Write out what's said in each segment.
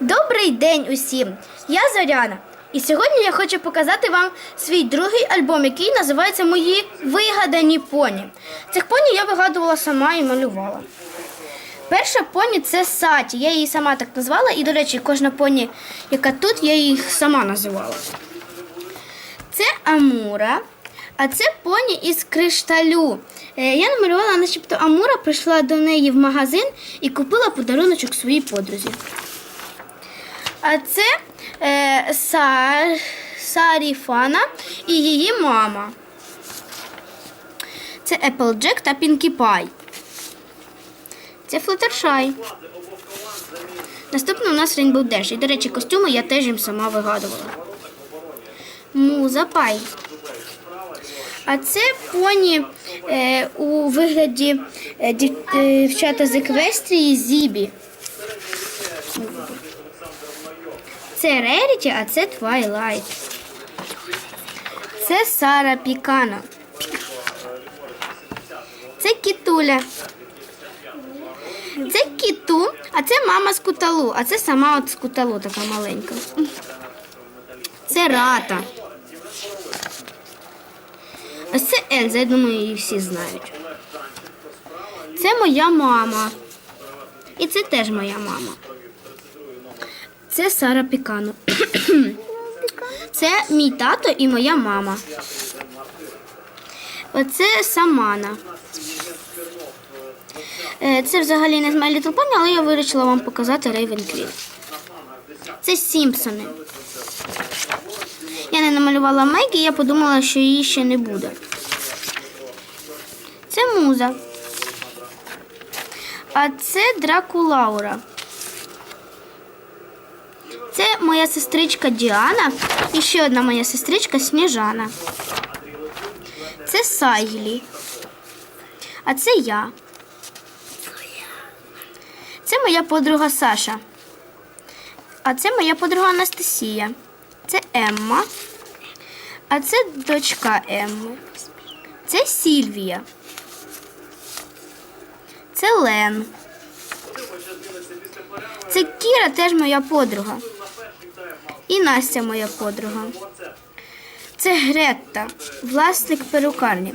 Добрий день усім! Я Зоряна. І сьогодні я хочу показати вам свій другий альбом, який називається Мої вигадані поні. Цих поні я вигадувала сама і малювала. Перша поні це Саті. Я її сама так назвала, і, до речі, кожна поні, яка тут, я їх сама називала. Це Амура, а це поні із кришталю. Е, Я намалювала, начебто Амура прийшла до неї в магазин і купила подаруночок своїй подрузі. А це е, Сар, Саріфана і її мама. Це Applejack та Pinkie Pie. Це Флаттершай. Наступний у нас Rainbow Dash. І, до речі, костюми я теж їм сама вигадувала. Муза Пай. А це поні е, у вигляді е, е, дівчата з еквестрії Зібі. Це Реріті, а це Твайлайт. Це Сара Пікано. Це Кітуля. Це Кіту, а це мама з Куталу, а це сама от з Куталу така маленька. Це Рата. Ось це Ельза, я думаю, її всі знають. Це моя мама. І це теж моя мама. Це Сара Пікано. Це мій тато і моя мама. Оце Самана. Е, Це взагалі не з My Little Pony, але я вирішила вам показати Рейвен Квін. Це Сімпсони. Я не намалювала Мегі, я подумала, що її ще не буде. Це муза. А це Дракулаура. Це моя сестричка Діана і ще одна моя сестричка Сніжана. Це Сайлі. А це я. Це моя подруга Саша. А це моя подруга Анастасія. Це Емма. А це дочка Емми. Це Сільвія. Це Лен. Це Кіра теж моя подруга. І Настя моя подруга. Це Гретта, власник перукарні.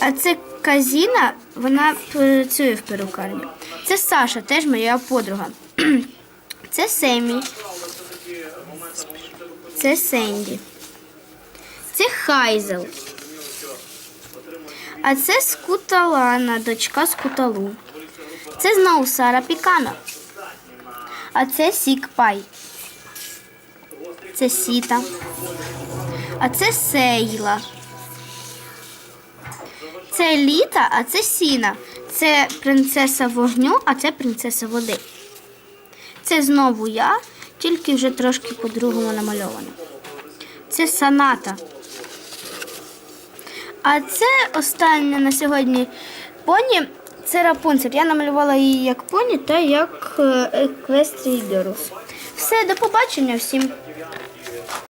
А це Казіна, вона працює в перукарні. Це Саша, теж моя подруга. Це Семі. Це Сенді. Це Хайзел. А це Скуталана, дочка Скуталу. Це знову Сара Пікана. А це Сік Пай. Це Сіта. А це Сейла. Це Літа, а це Сіна. Це принцеса вогню, а це принцеса води. Це знову я, тільки вже трошки по-другому намальована. Це Саната. А це останнє на сьогодні поні. Це Рапунцель. Я намалювала її як поні та як е, Equestrian Girls. Все, до побачення всім.